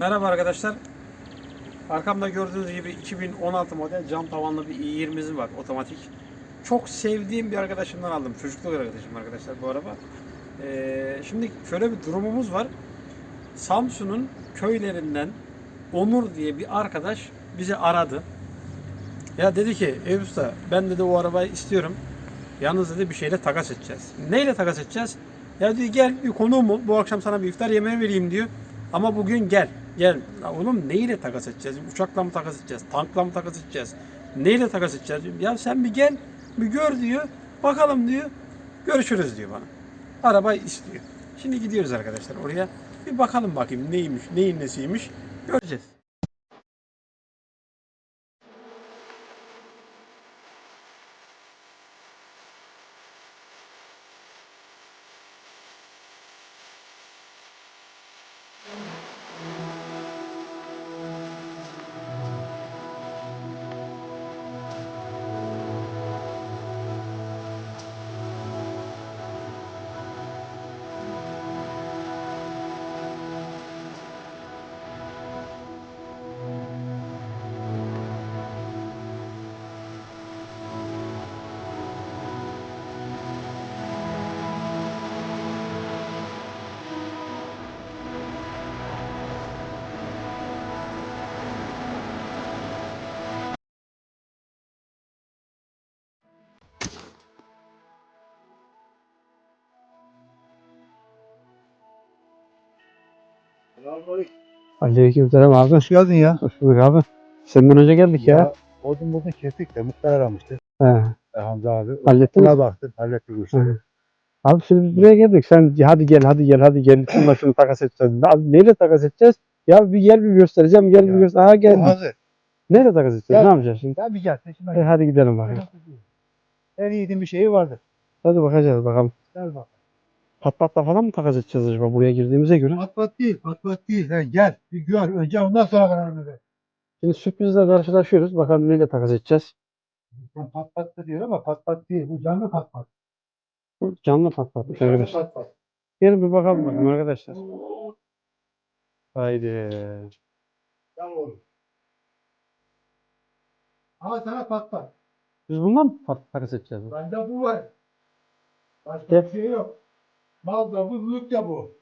Merhaba arkadaşlar. Arkamda gördüğünüz gibi 2016 model cam tavanlı bir i20'miz var otomatik. Çok sevdiğim bir arkadaşımdan aldım. Çocukluk arkadaşım arkadaşlar bu araba. Ee, şimdi şöyle bir durumumuz var. Samsun'un köylerinden Onur diye bir arkadaş bizi aradı. Ya dedi ki Eyüp Usta ben dedi o arabayı istiyorum. Yalnız dedi bir şeyle takas edeceğiz. Neyle takas edeceğiz? Ya diyor gel bir konuğum ol. Bu akşam sana bir iftar yemeği vereyim diyor. Ama bugün gel. Gel. Ya oğlum neyle takas edeceğiz? Uçakla mı takas edeceğiz? Tankla mı takas edeceğiz? Neyle takas edeceğiz? Diyorum. Ya sen bir gel. Bir gör diyor. Bakalım diyor. Görüşürüz diyor bana. Arabayı istiyor. Şimdi gidiyoruz arkadaşlar oraya. Bir bakalım bakayım neymiş, neyin nesiymiş. Göreceğiz. Aleykümselam abi. Hoş geldin ya. Hoş bulduk abi. Senden önce geldik ya. Odun bugün kestik de muhtar aramıştı. He. E, Hamza abi. Hallettin mi? Buna baktım. Hallettik bu işi. Hı. Abi şimdi biz buraya geldik. Sen hadi gel hadi gel hadi gel. Şunla şunu takas edeceğiz. Abi neyle takas edeceğiz? Ya bir gel bir göstereceğim. Gel bir Ya. göster. Aha gel. hazır. Neyle takas edeceğiz? Gel. Ne yapacağız şimdi? Sen bir gel. Şimdi E, hadi gidelim bakalım. En yiğidin bir şeyi vardır. Hadi bakacağız bakalım. Gel bak. Pat patla falan mı takas edeceğiz acaba buraya girdiğimize göre? Pat pat değil. Pat pat değil. Sen gel. Bir gör. Önce ondan sonra karar ver. Şimdi sürprizle karşılaşıyoruz. Bakalım neyle takas edeceğiz. Sen pat pat da diyor ama pat pat değil. Bu canlı pat pat. Bu Canlı pat pat. Bu canlı Arkadaşlar. pat pat. Gelin bir bakalım bakalım arkadaşlar. Haydi. Canlı olur. Ama sana pat pat. Biz bundan mı pat takas edeceğiz? Bende bu var. Başka Gel. bir şey yok. Mal da bu, mülk de bu.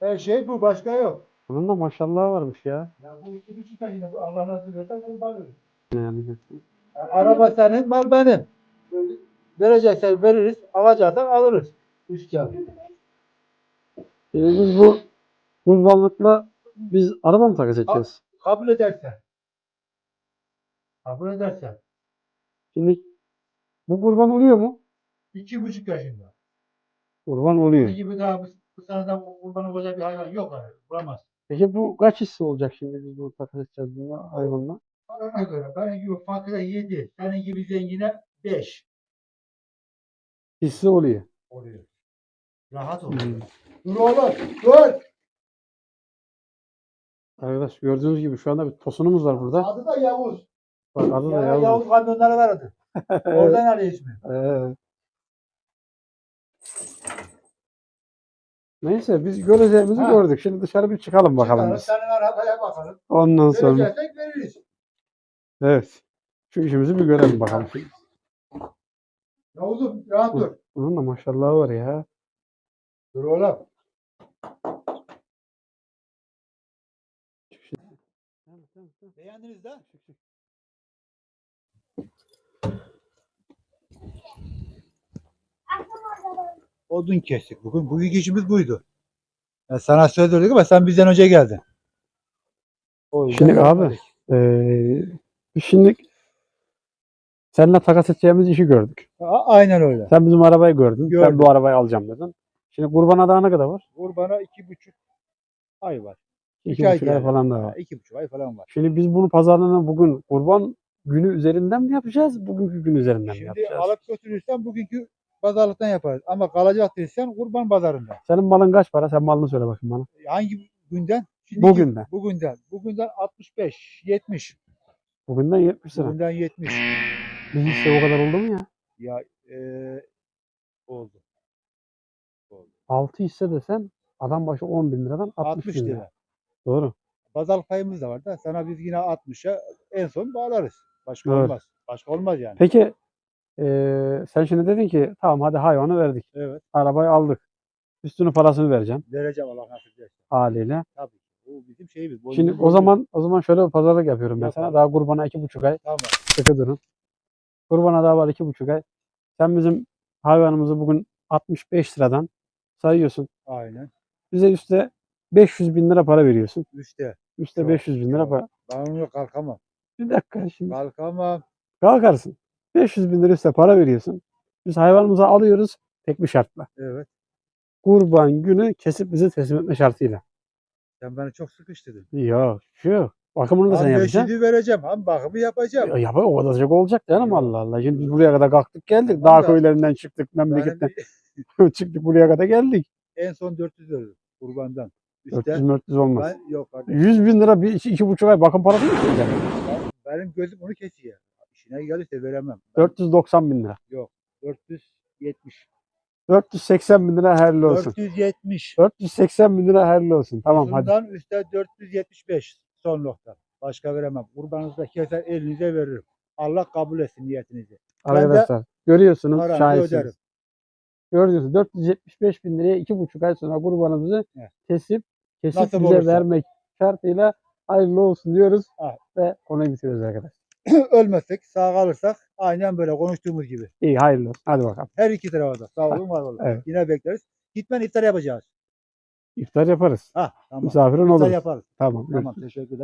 Her şey bu. Başka yok. Bunun da maşallah varmış ya. Ya bu iki buçuk ay yine bu Allah nasip eder bana verir. Yani. Ya Araba senin, mal benim. Vereceksen veririz, alacaksan alırız. Üç kağıt. Şimdi biz bu kurbanlıkla biz araba mı takas edeceğiz? Kabul edersen. Kabul edersen. Şimdi bu kurban oluyor mu? İki buçuk yaşında. Kurban oluyor. gibi daha bu, bu seneden kurbanı koyacak bir hayvan yok abi. Bulamaz. Peki bu kaç hisse olacak şimdi biz bu takas edeceğiz bunu hayvanla? Ona göre benim gibi fakire yedi, senin gibi zengine beş Hisse oluyor. oluyor. Rahat Hmm. oluyor. Dur oğlum, dur. Arkadaş gördüğünüz gibi şu anda bir tosunumuz var burada. Adı da Yavuz. Bak adı da Ya, Yavuz. Yavuz kamyonları var adı. Oradan arıyor ismi. Ee, Neyse biz göreceğimizi Ha. gördük. Şimdi dışarı bir çıkalım bakalım Çıkarız, biz. Senin arabaya bakalım. Ondan sonra Vereceksek veririz. evet. Şu işimizi bir görelim bakalım. Yavuz'um rahat dur. Bunun da maşallahı var ya. Dur oğlum. Beğendiniz de? Odun kestik bugün. Bugünkü işimiz buydu. Ya sana söyledik ama sen bizden önce geldin. O yüzden Şimdi abi biz şimdi seninle takas edeceğimiz işi gördük. A- aynen öyle. Sen bizim arabayı gördün. Ben Gördüm. bu arabayı alacağım dedin. Şimdi kurbana daha ne kadar var? Kurbana iki buçuk ay var. İki, İki ay buçuk ay yani. falan da Ha, var. iki buçuk ay falan var. Şimdi biz bunu pazarlığını bugün kurban günü üzerinden mi yapacağız? Bugünkü gün üzerinden mi Şimdi yapacağız? alıp götürürsen bugünkü pazarlıktan yaparız. Ama kalacak değilsen kurban pazarında. Senin malın kaç para? Sen malını söyle bakayım bana. Hangi günden? Şimdi Bugünden. Bugünden. Bugünden 65, 70. Bugünden 70 lira. Bugünden 70. Bir hisse o kadar oldu mu ya? Ya eee oldu. 6 hisse desen adam başı 10 bin liradan 60, 60 bin lira. lira. Doğru. Pazarlık payımız da var da sana biz yine 60'a en son bağlarız. Başka Evet. olmaz. Başka olmaz yani. Peki eee, sen şimdi dedin ki tamam hadi hayvanı verdik. Evet. Arabayı aldık. Üstünü parasını vereceğim Vereceğim Allah nasip ederse. haliyle. Tabii. Bu bizim şeyimiz. Şimdi boynumuz o zaman o zaman şöyle bir pazarlık yapıyorum ben sana. Daha kurbana iki buçuk ay Tamam. sıkı durun. Kurbana daha var iki buçuk ay. Sen bizim hayvanımızı bugün 65 liradan sayıyorsun. Aynen. Bize üstte 500 bin lira para veriyorsun. Üste. Üstte Çok, 500 bin lira çok. para. Ben onu kalkamam. Bir dakika şimdi. Kalkamam. Kalkarsın. 500 bin lira üstte para veriyorsun. Biz hayvanımızı alıyoruz tek bir şartla. Evet. Kurban günü kesip bize teslim etme şartıyla. Sen beni çok sıkıştırdın. Yok şu. Bakımını da sen Hem yapacaksın. beşini vereceğim. Hem bakımı yapacağım. Ya, yap o kadarcık olacak canım. Allah Allah. Şimdi biz buraya kadar kalktık geldik. Dağ da- köylerinden çıktık memleketten. çıktık buraya kadar geldik. en son 400 veririm. Kurbandan. Üste. 400 400 olmaz. Ben, yok kardeşim. 100 bin lira bir iki, iki buçuk ay bakım parası mı isteyeceksin? Ben- benim gözüm onu kesiyor. İşine gelirse veremem. Ben 490 bin lira. 470. 480 bin lira hayırlı olsun. 470. 480 bin lira hayırlı olsun. Tamam hadi. Uzundan üstte 475 son nokta. Başka veremem. Kurbanınızda keser elinize veririm. Allah kabul etsin niyetinizi. Arkadaşlar görüyorsunuz Paranızı şahitsiniz. Gördünüz 475 bin liraya iki buçuk ay sonra kurbanımızı Evet. kesip kesip Nasip bize olursa. vermek şartıyla hayırlı olsun diyoruz Evet. ve konuyu bitiriyoruz arkadaşlar. Ölmezsek sağ kalırsak aynen böyle konuştuğumuz gibi. İyi hayırlı. Hadi bakalım. Her iki tarafa da. Sağ olun var olun. Evet. Yine bekleriz. Gitmen iftar yapacağız. İftar yaparız. Ha tamam. Misafirin İftar olur. yaparız. Tamam. Tamam teşekkürler.